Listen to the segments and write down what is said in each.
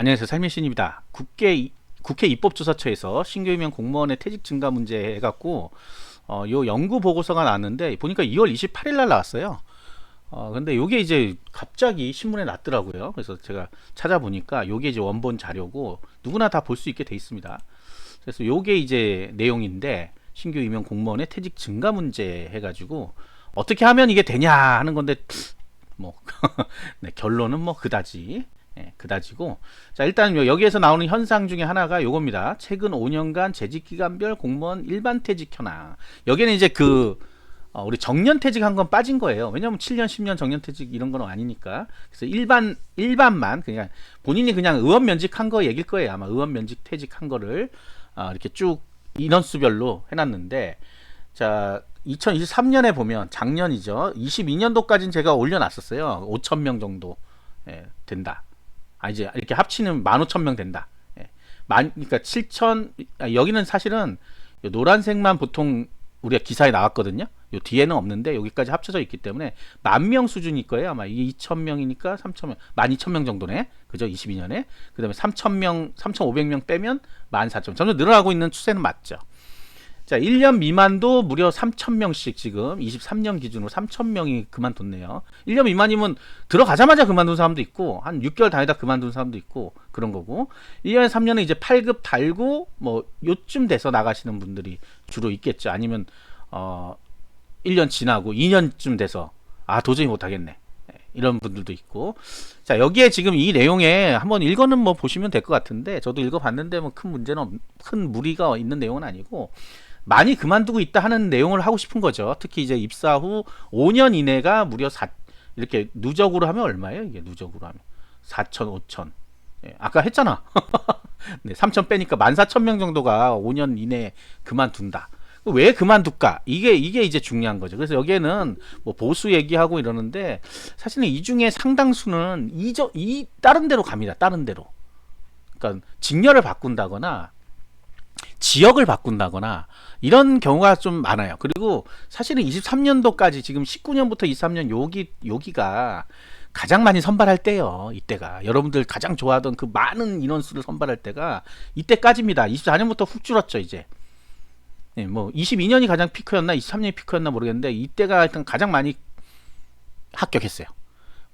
안녕하세요. 삶의 신입니다. 국회 국회 입법조사처에서 신규 임용 공무원의 퇴직 증가 문제 해갖고 어, 요 연구 보고서가 나왔는데 보니까 2월 28일 날 나왔어요. 어, 근데 요게 이제 갑자기 신문에 났더라고요. 그래서 제가 찾아보니까 요게 이제 원본 자료고 누구나 다 볼 수 있게 돼 있습니다. 그래서 요게 이제 내용인데 신규 임용 공무원의 퇴직 증가 문제 해가지고 어떻게 하면 이게 되냐 하는 건데 뭐 네, 결론은 뭐 그다지 예, 그다지고 자 일단 요- 여기에서 나오는 현상 중에 하나가 요겁니다. 최근 5년간 재직 기간별 공무원 일반 퇴직 현황. 여기는 이제 그 어, 우리 정년 퇴직 한 건 빠진 거예요. 왜냐면 7년, 10년 정년 퇴직 이런 건 아니니까. 그래서 일반 일반만 그냥 본인이 그냥 의원 면직한 거 얘길 거예요. 아마 의원 면직 퇴직한 거를 아, 이렇게 쭉 인원수별로 해놨는데 자 2023년에 보면 작년이죠. 22년도까지는 제가 올려놨었어요. 5천 명 정도 예, 된다. 아 이제 이렇게 합치면 15,000명 된다. 예. 만 그러니까 7천 아, 여기는 사실은 요 노란색만 보통 우리가 기사에 나왔거든요. 요 뒤에는 없는데 여기까지 합쳐져 있기 때문에 만 명 수준일 거예요. 아마 이게 2,000명이니까 3,000명, 12,000명 정도네. 그죠? 22년에. 그다음에 3,000명, 3,500명 빼면 14,000명. 점점 늘어나고 있는 추세는 맞죠. 자, 1년 미만도 무려 3,000명씩 지금 23년 기준으로 3,000명이 그만뒀네요. 1년 미만이면 들어가자마자 그만둔 사람도 있고 한 6개월 다니다 그만둔 사람도 있고 그런 거고 1년에 3년은 이제 8급 달고 뭐 요쯤 돼서 나가시는 분들이 주로 있겠죠. 아니면 어 1년 지나고 2년쯤 돼서 아 도저히 못 하겠네. 예, 이런 분들도 있고 자 여기에 지금 이 내용에 한번 읽어는 뭐 보시면 될 것 같은데 저도 읽어봤는데 뭐 큰 문제는 없, 큰 무리가 있는 내용은 아니고 많이 그만두고 있다 하는 내용을 하고 싶은 거죠. 특히 이제 입사 후 5년 이내가 무려 4 이렇게 누적으로 하면 얼마예요? 이게 누적으로 하면 4천, 5천. 예, 아까 했잖아. 네, 3천 빼니까 14,000명 정도가 5년 이내에 그만둔다. 왜 그만둘까? 이게 이게 이제 중요한 거죠. 그래서 여기에는 뭐 보수 얘기하고 이러는데 사실은 이 중에 상당수는 이저 이 다른 데로 갑니다. 다른 데로. 그러니까 직렬을 바꾼다거나 지역을 바꾼다거나 이런 경우가 좀 많아요. 그리고 사실은 23년도까지 지금 19년부터 23년 여기 여기가 가장 많이 선발할 때요. 이때가 여러분들 가장 좋아하던 그 많은 인원수를 선발할 때가 이때까지입니다. 24년부터 훅 줄었죠 이제. 예, 뭐 22년이 가장 피크였나 23년이 피크였나 모르겠는데 이때가 일단 가장 많이 합격했어요.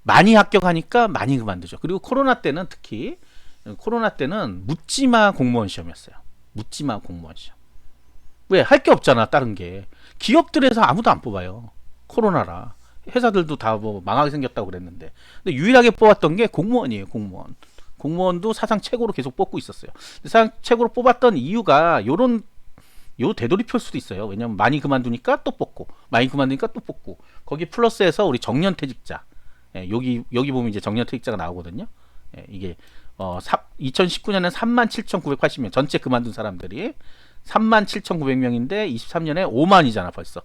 많이 합격하니까 많이 그만두죠. 그리고 코로나 때는 특히 코로나 때는 묻지마 공무원 시험이었어요. 묻지마 공무원 시험. 왜? 할 게 없잖아, 다른 게. 기업들에서 아무도 안 뽑아요. 코로나라. 회사들도 다 뭐 망하게 생겼다고 그랬는데. 근데 유일하게 뽑았던 게 공무원이에요, 공무원. 공무원도 사상 최고로 계속 뽑고 있었어요. 사상 최고로 뽑았던 이유가 요런 요 되돌이표일 수도 있어요. 왜냐면 많이 그만두니까 또 뽑고, 많이 그만두니까 또 뽑고. 거기 플러스해서 우리 정년퇴직자. 예, 여기 여기 보면 이제 정년퇴직자가 나오거든요. 예, 이게 어 2019년에 37,980명 전체 그만둔 사람들이 37,900명인데 23년에 5만이잖아 벌써.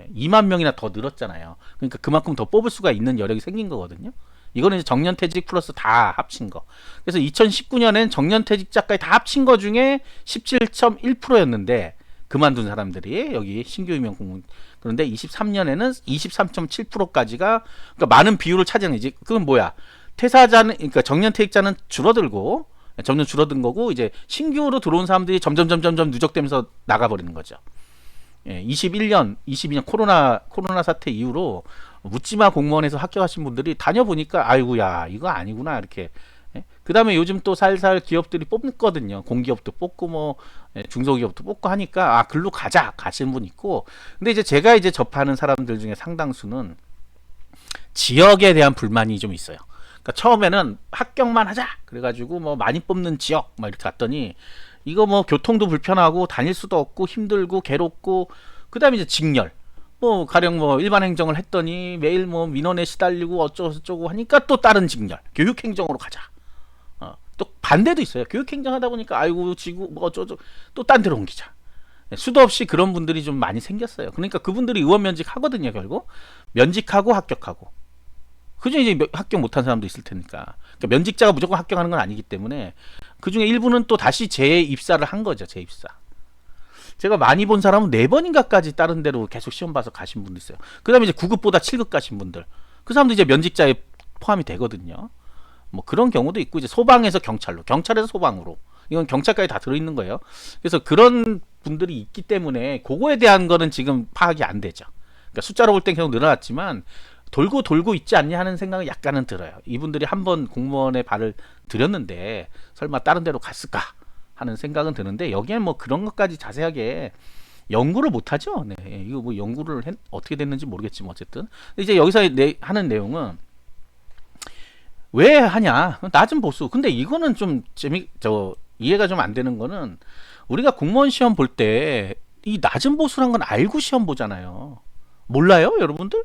예, 2만 명이나 더 늘었잖아요. 그러니까 그만큼 더 뽑을 수가 있는 여력이 생긴 거거든요. 이거는 이제 정년퇴직 플러스 다 합친 거. 그래서 2019년엔 정년퇴직자까지 다 합친 거 중에 17.1%였는데 그만둔 사람들이 여기 신규 임용 공무원 그런데 23년에는 23.7%까지가 그러니까 많은 비율을 차지하는 이제 그건 뭐야? 퇴사자는 그러니까 정년 퇴직자는 줄어들고 점점 줄어든 거고 이제 신규로 들어온 사람들이 점점 점점 점 누적되면서 나가버리는 거죠. 예, 21년, 22년 코로나 코로나 사태 이후로 묻지마 공무원에서 합격하신 분들이 다녀보니까 아이고야 이거 아니구나 이렇게. 예? 그다음에 요즘 또 살살 기업들이 뽑거든요. 공기업도 뽑고 뭐 예, 중소기업도 뽑고 하니까 아 글로 가자 가시는 분 있고. 근데 이제 제가 이제 접하는 사람들 중에 상당수는 지역에 대한 불만이 좀 있어요. 그러니까 처음에는 합격만 하자. 그래가지고 뭐 많이 뽑는 지역 막 이렇게 갔더니 이거 뭐 교통도 불편하고 다닐 수도 없고 힘들고 괴롭고 그다음에 이제 직렬. 뭐 가령 뭐 일반 행정을 했더니 매일 뭐 민원에 시달리고 어쩌고 저쩌고 하니까 또 다른 직렬. 교육 행정으로 가자. 어, 또 반대도 있어요. 교육 행정 하다 보니까 아이고 지구 뭐 어쩌고 또 딴 데로 옮기자. 네, 수도 없이 그런 분들이 좀 많이 생겼어요. 그러니까 그분들이 의원 면직 하거든요 결국. 면직하고 합격하고 그중에 이제 몇- 합격 못한 사람도 있을 테니까. 그러니까 면직자가 무조건 합격하는 건 아니기 때문에 그 중에 일부는 또 다시 재입사를 한 거죠. 재입사. 제가 많이 본 사람은 네 번인가까지 다른 데로 계속 시험 봐서 가신 분도 있어요. 그다음에 이제 9급보다 7급 가신 분들. 그 사람도 이제 면직자에 포함이 되거든요. 뭐 그런 경우도 있고 이제 소방에서 경찰로, 경찰에서 소방으로. 이건 경찰까지 다 들어 있는 거예요. 그래서 그런 분들이 있기 때문에 그거에 대한 거는 지금 파악이 안 되죠. 그러니까 숫자로 볼 땐 계속 늘어났지만 돌고 돌고 있지 않냐 하는 생각은 약간은 들어요. 이분들이 한번 공무원의 발을 들였는데 설마 다른 데로 갔을까 하는 생각은 드는데 여기엔 뭐 그런 것까지 자세하게 연구를 못 하죠. 네. 이거 뭐 연구를 했- 어떻게 됐는지 모르겠지만 어쨌든 이제 여기서 내, 하는 내용은 왜 하냐? 낮은 보수. 근데 이거는 좀 재미 저 이해가 좀 안 되는 거는 우리가 공무원 시험 볼 때 이 낮은 보수란 건 알고 시험 보잖아요. 몰라요, 여러분들?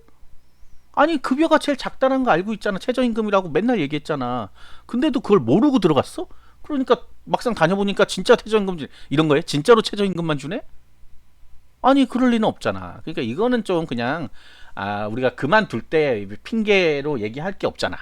아니 급여가 제일 작다는 거 알고 있잖아. 최저임금이라고 맨날 얘기했잖아. 근데도 그걸 모르고 들어갔어? 그러니까 막상 다녀보니까 진짜 최저임금 주- 이런 거예요? 진짜로 최저임금만 주네? 아니 그럴 리는 없잖아. 그러니까 이거는 좀 그냥 아 우리가 그만둘 때 핑계로 얘기할 게 없잖아.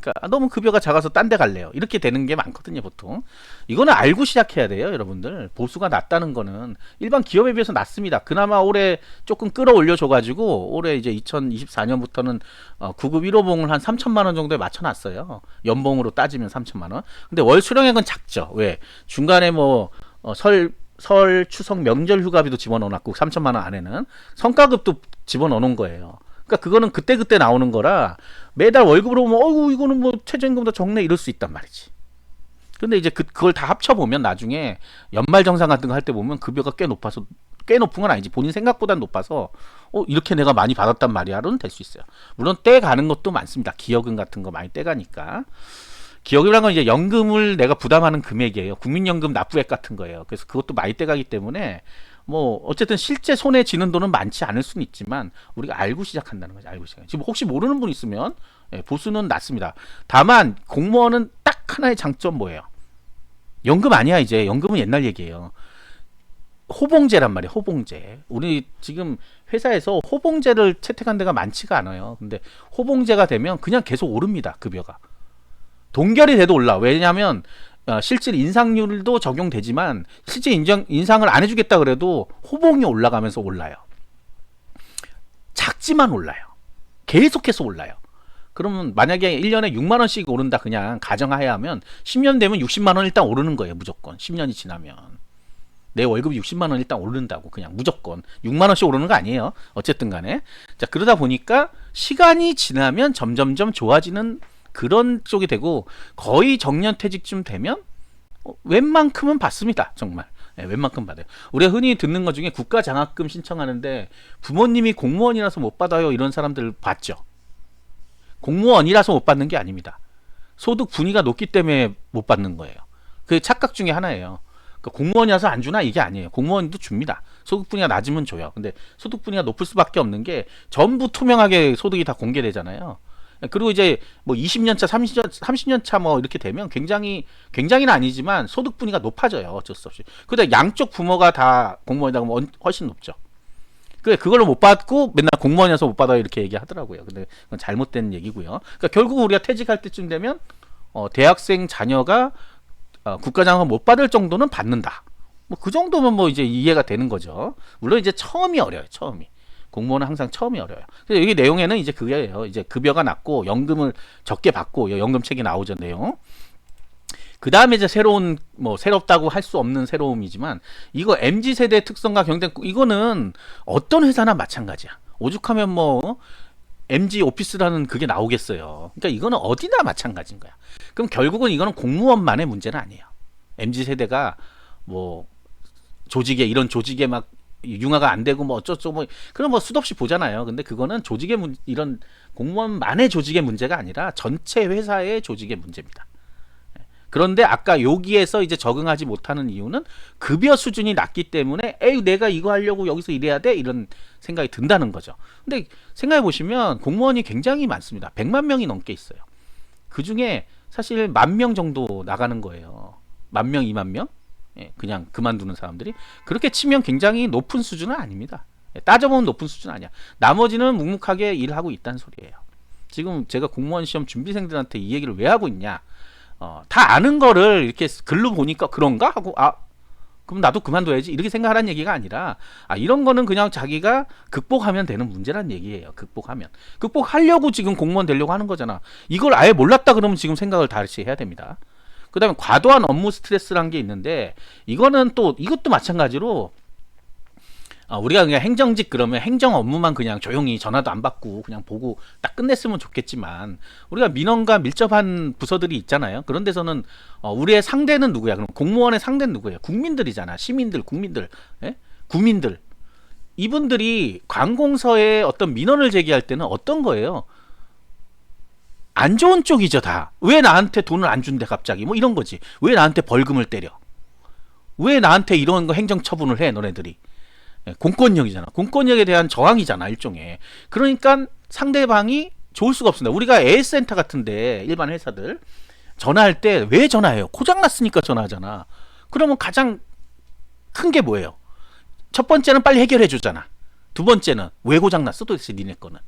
그러니까 너무 급여가 작아서 딴 데 갈래요. 이렇게 되는 게 많거든요, 보통. 이거는 알고 시작해야 돼요, 여러분들. 보수가 낮다는 거는 일반 기업에 비해서 낮습니다. 그나마 올해 조금 끌어올려 줘 가지고 올해 이제 2024년부터는 어, 9급 1호봉을 한 3천만 원 정도에 맞춰 놨어요. 연봉으로 따지면 3천만 원. 근데 월 수령액은 작죠. 왜? 중간에 뭐 어, 설, 설, 추석, 명절 휴가비도 집어넣어 놨고 3천만 원 안에는 성과급도 집어넣는 거예요. 그러니까 그거는 그때 그때 나오는 거라 매달 월급으로 보면 어우 이거는 뭐 최저임금보다 적네 이럴 수 있단 말이지. 근데 이제 그 그걸 다 합쳐 보면 나중에 연말 정산 같은 거 할 때 보면 급여가 꽤 높아서 꽤 높은 건 아니지 본인 생각보다 높아서 어 이렇게 내가 많이 받았단 말이야로는 될 수 있어요. 물론 떼 가는 것도 많습니다. 기여금 같은 거 많이 떼 가니까. 기여금이란 건 이제 연금을 내가 부담하는 금액이에요. 국민연금 납부액 같은 거예요. 그래서 그것도 많이 떼가기 때문에 뭐 어쨌든 실제 손에 쥐는 돈은 많지 않을 수는 있지만 우리가 알고 시작한다는 거죠. 알고 시작. 지금 혹시 모르는 분 있으면 예, 보수는 낮습니다. 다만 공무원은 딱 하나의 장점 뭐예요? 연금 아니야 이제 연금은 옛날 얘기예요. 호봉제란 말이에요. 호봉제. 우리 지금 회사에서 호봉제를 채택한 데가 많지가 않아요. 근데 호봉제가 되면 그냥 계속 오릅니다. 급여가. 동결이 돼도 올라. 왜냐하면 어, 실질 인상률도 적용되지만 실제 인정, 인상을 안 해주겠다 그래도 호봉이 올라가면서 올라요. 작지만 올라요. 계속해서 올라요. 그러면 만약에 1년에 6만 원씩 오른다 그냥 가정하에 하면 10년 되면 60만 원 일단 오르는 거예요. 무조건. 10년이 지나면. 내 월급이 60만 원 일단 오른다고 그냥 무조건 6만 원씩 오르는 거 아니에요. 어쨌든 간에. 자, 그러다 보니까 시간이 지나면 점점점 좋아지는 그런 쪽이 되고 거의 정년퇴직쯤 되면 어, 웬만큼은 받습니다. 정말. 네, 웬만큼 받아요. 우리가 흔히 듣는 것 중에 국가 장학금 신청하는데 부모님이 공무원이라서 못 받아요. 이런 사람들 봤죠. 공무원이라서 못 받는 게 아닙니다. 소득 분위가 높기 때문에 못 받는 거예요. 그 착각 중에 하나예요. 그러니까 공무원이라서 안 주나 이게 아니에요. 공무원도 줍니다. 소득 분위가 낮으면 줘요. 근데 소득 분위가 높을 수밖에 없는 게 전부 투명하게 소득이 다 공개되잖아요. 그리고 이제 뭐 20년 차, 30년, 30년 차 뭐 이렇게 되면 굉장히 굉장히는 아니지만 소득 분위가 높아져요. 어쩔 수 없이. 근데 양쪽 부모가 다 공무원이다 그러면 훨씬 높죠. 그래 그걸로 못 받고 맨날 공무원이어서 못 받아요 이렇게 얘기하더라고요. 근데 그건 잘못된 얘기고요. 그러니까 결국 우리가 퇴직할 때쯤 되면 어, 대학생 자녀가 어, 국가장학금 못 받을 정도는 받는다. 뭐 그 정도면 뭐 이제 이해가 되는 거죠. 물론 이제 처음이 어려요. 처음이. 공무원은 항상 처음이 어려요. 그래서 여기 내용에는 이제 그게요. 이제 급여가 낮고 연금을 적게 받고 연금책이 나오죠 내용. 그 다음에 이제 새로운 뭐 새롭다고 할 수 없는 새로움이지만 이거 mz 세대 특성과 경쟁 이거는 어떤 회사나 마찬가지야. 오죽하면 뭐 mg 오피스라는 그게 나오겠어요. 그러니까 이거는 어디나 마찬가지인 거야. 그럼 결국은 이거는 공무원만의 문제는 아니에요. mz 세대가 뭐 조직에 이런 조직에 막 융화가 안 되고 뭐 어쩌고 뭐 그런 뭐 수도 없이 보잖아요. 근데 그거는 조직의 문 이런 공무원만의 조직의 문제가 아니라 전체 회사의 조직의 문제입니다. 그런데 아까 여기에서 이제 적응하지 못하는 이유는 급여 수준이 낮기 때문에 에이 내가 이거 하려고 여기서 일해야 돼 이런 생각이 든다는 거죠. 근데 생각해 보시면 공무원이 굉장히 많습니다. 100만 명이 넘게 있어요. 그 중에 사실 만 명 정도 나가는 거예요. 만 명, 2만 명? 예, 그냥 그만두는 사람들이 그렇게 치면 굉장히 높은 수준은 아닙니다. 예, 따져보면 높은 수준 아니야. 나머지는 묵묵하게 일하고 있다는 소리예요. 지금 제가 공무원 시험 준비생들한테 이 얘기를 왜 하고 있냐? 어, 다 아는 거를 이렇게 글로 보니까 그런가 하고 아 그럼 나도 그만둬야지 이렇게 생각하라는 얘기가 아니라 아 이런 거는 그냥 자기가 극복하면 되는 문제란 얘기예요. 극복하면 극복하려고 지금 공무원 되려고 하는 거잖아. 이걸 아예 몰랐다 그러면 지금 생각을 다시 해야 됩니다. 그다음에 과도한 업무 스트레스란 게 있는데 이거는 또 이것도 마찬가지로 아, 우리가 그냥 행정직 그러면 행정 업무만 그냥 조용히 전화도 안 받고 그냥 보고 딱 끝냈으면 좋겠지만 우리가 민원과 밀접한 부서들이 있잖아요. 그런 데서는 어, 우리의 상대는 누구야? 그럼 공무원의 상대는 누구예요? 국민들이잖아. 시민들, 국민들, 예? 국민들. 이분들이 관공서에 어떤 민원을 제기할 때는 어떤 거예요? 안 좋은 쪽이죠, 다. 왜 나한테 돈을 안 준대, 갑자기? 뭐 이런 거지. 왜 나한테 벌금을 때려? 왜 나한테 이런 거 행정 처분을 해, 너네들이? 예, 공권력이잖아. 공권력에 대한 저항이잖아, 일종의. 그러니까 상대방이 좋을 수가 없습니다. 우리가 AS센터 같은데, 일반 회사들, 전화할 때 왜 전화해요? 고장 났으니까 전화하잖아. 그러면 가장 큰 게 뭐예요? 첫 번째는 빨리 해결해 주잖아. 두 번째는 왜 고장 났어? 도대체 니네 거는.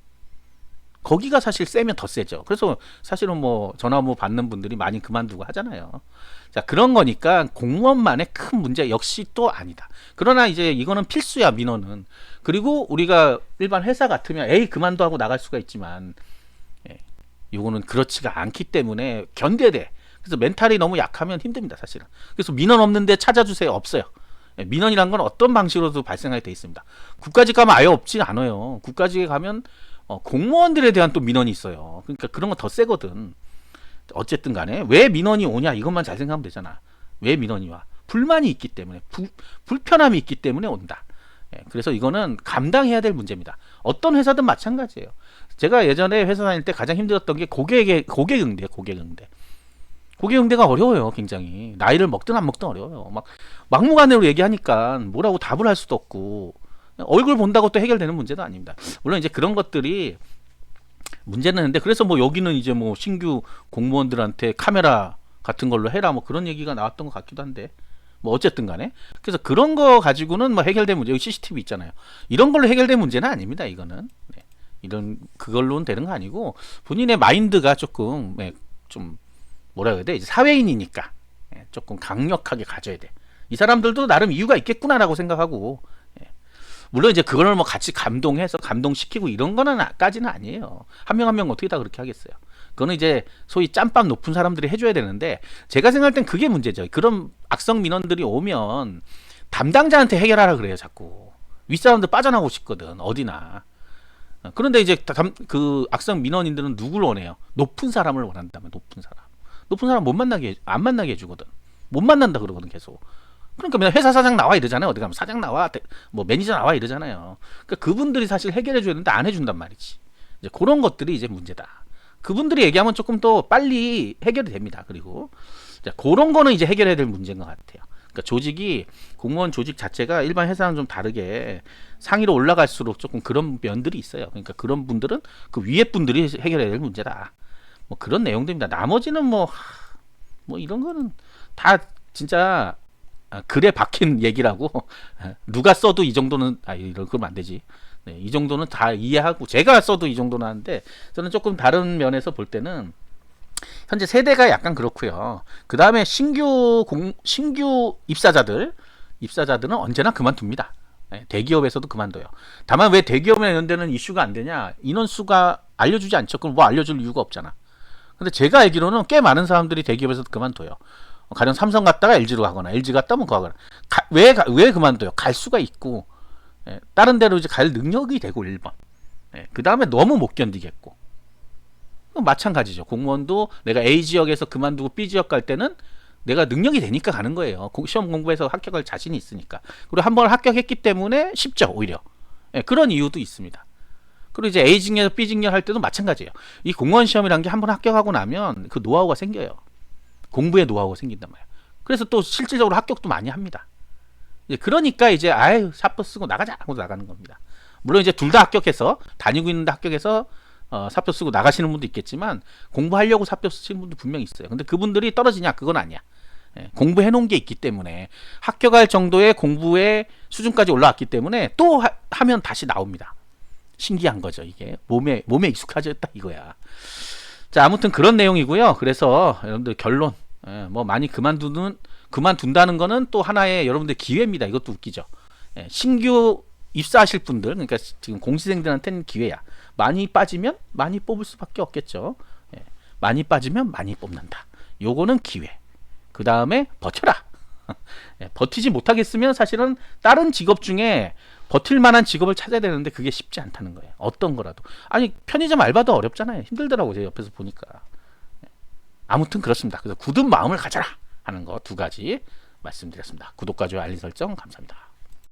거기가 사실 세면 더 세죠. 그래서 사실은 뭐 전화 업무 받는 분들이 많이 그만두고 하잖아요. 자, 그런 거니까 공무원만의 큰 문제 역시 또 아니다. 그러나 이제 이거는 필수야, 민원은. 그리고 우리가 일반 회사 같으면 에이, 그만둬 하고 나갈 수가 있지만 예, 요거는 그렇지가 않기 때문에 견뎌야 돼. 그래서 멘탈이 너무 약하면 힘듭니다, 사실은. 그래서 민원 없는데 찾아주세요. 없어요. 예, 민원이란 건 어떤 방식으로도 발생하게 돼 있습니다. 국가직 가면 아예 없지 않아요. 국가직에 가면 어, 공무원들에 대한 또 민원이 있어요. 그러니까 그런 건 더 세거든. 어쨌든 간에 왜 민원이 오냐 이것만 잘 생각하면 되잖아. 왜 민원이 와? 불만이 있기 때문에 부, 불편함이 있기 때문에 온다. 예, 그래서 이거는 감당해야 될 문제입니다. 어떤 회사든 마찬가지예요. 제가 예전에 회사 다닐 때 가장 힘들었던 게 고객의 고객 응대, 고객 응대. 고객 응대가 어려워요, 굉장히. 나이를 먹든 안 먹든 어려워요. 막 막무가내로 얘기하니까 뭐라고 답을 할 수도 없고 얼굴 본다고 또 해결되는 문제도 아닙니다. 물론 이제 그런 것들이 문제는 있는데 그래서 뭐 여기는 이제 뭐 신규 공무원들한테 카메라 같은 걸로 해라 뭐 그런 얘기가 나왔던 것 같기도 한데 뭐 어쨌든 간에 그래서 그런 거 가지고는 뭐 해결된 문제 여기 CCTV 있잖아요. 이런 걸로 해결된 문제는 아닙니다. 이거는 네. 이런 그걸로는 되는 거 아니고 본인의 마인드가 조금 네, 좀 뭐라 그래야 돼 이제 사회인이니까 네, 조금 강력하게 가져야 돼. 이 사람들도 나름 이유가 있겠구나라고 생각하고 물론 이제 그걸 뭐 같이 감동해서 감동시키고 이런 거는까지는 아니에요. 한명 한 명 어떻게 다 그렇게 하겠어요. 그거는 이제 소위 짬밥 높은 사람들이 해줘야 되는데 제가 생각할 땐 그게 문제죠. 그런 악성 민원들이 오면 담당자한테 해결하라 그래요, 자꾸. 윗사람들 빠져나오고 싶거든, 어디나. 그런데 이제 담, 그 악성 민원인들은 누굴 원해요? 높은 사람을 원한다면 높은 사람. 높은 사람 못 만나게 안 만나게 해주거든. 못 만난다 그러거든 계속. 그러니까 맨날 회사 사장 나와 이러잖아요. 어디 가면 사장 나와, 뭐 매니저 나와 이러잖아요. 그러니까 그분들이 사실 해결해 줘야 되는데 안 해준단 말이지. 이제 그런 것들이 이제 문제다. 그분들이 얘기하면 조금 더 빨리 해결이 됩니다. 그리고 자, 그런 거는 이제 해결해야 될 문제인 것 같아요. 그러니까 조직이 공무원 조직 자체가 일반 회사랑 좀 다르게 상위로 올라갈수록 조금 그런 면들이 있어요. 그러니까 그런 분들은 그 위에 분들이 해결해야 될 문제다. 뭐 그런 내용들입니다. 나머지는 뭐, 뭐 이런 거는 다 진짜 아, 글에 박힌 얘기라고 누가 써도 이 정도는 아 이런 그러면 안 되지. 네, 이 정도는 다 이해하고 제가 써도 이 정도는 하는데 저는 조금 다른 면에서 볼 때는 현재 세대가 약간 그렇고요. 그 다음에 신규 공 신규 입사자들 입사자들은 언제나 그만둡니다. 네, 대기업에서도 그만둬요. 다만 왜 대기업이나 이런 데는 이슈가 안 되냐? 인원수가 알려주지 않죠. 그럼 뭐 알려줄 이유가 없잖아. 근데 제가 알기로는 꽤 많은 사람들이 대기업에서 그만둬요. 가령 삼성 갔다가 LG로 가거나 LG 갔다 뭐 가거나. 가, 왜, 그만둬요? 갈 수가 있고. 예, 다른 데로 이제 갈 능력이 되고 1번 예, 그 다음에 너무 못 견디겠고. 마찬가지죠. 공무원도 내가 A 지역에서 그만두고 B 지역 갈 때는 내가 능력이 되니까 가는 거예요. 시험 공부해서 합격할 자신이 있으니까. 그리고 한 번 합격했기 때문에 쉽죠 오히려. 예, 그런 이유도 있습니다. 그리고 이제 A 직렬 B 직렬 할 때도 마찬가지예요. 이 공무원 시험이란 게한 번 합격하고 나면 그 노하우가 생겨요 공부의 노하우가 생긴단 말이에요. 그래서 또 실질적으로 합격도 많이 합니다. 그러니까 이제 아유 사표 쓰고 나가자 하고 나가는 겁니다. 물론 이제 둘 다 합격해서 다니고 있는데 합격해서 어, 사표 쓰고 나가시는 분도 있겠지만 공부하려고 사표 쓰시는 분도 분명히 있어요. 근데 그분들이 떨어지냐 그건 아니야. 예, 공부해 놓은 게 있기 때문에 합격할 정도의 공부의 수준까지 올라왔기 때문에 또 하, 면 다시 나옵니다. 신기한 거죠 이게 몸에 몸에 익숙해졌다 이거야. 자, 아무튼 그런 내용이고요. 그래서 여러분들 결론 예, 뭐 많이 그만두는 그만둔다는 거는 또 하나의 여러분들 기회입니다. 이것도 웃기죠. 예, 신규 입사하실 분들 그러니까 지금 공시생들한테는 기회야. 많이 빠지면 많이 뽑을 수밖에 없겠죠. 예, 많이 빠지면 많이 뽑는다. 요거는 기회. 그 다음에 버텨라. 예, 버티지 못하겠으면 사실은 다른 직업 중에 버틸 만한 직업을 찾아야 되는데 그게 쉽지 않다는 거예요. 어떤 거라도. 아니 편의점 알바도 어렵잖아요. 힘들더라고 제가 옆에서 보니까. 예. 아무튼 그렇습니다. 그래서 굳은 마음을 가져라 하는 거 두 가지 말씀드렸습니다. 구독과 좋아요 알림 설정 감사합니다.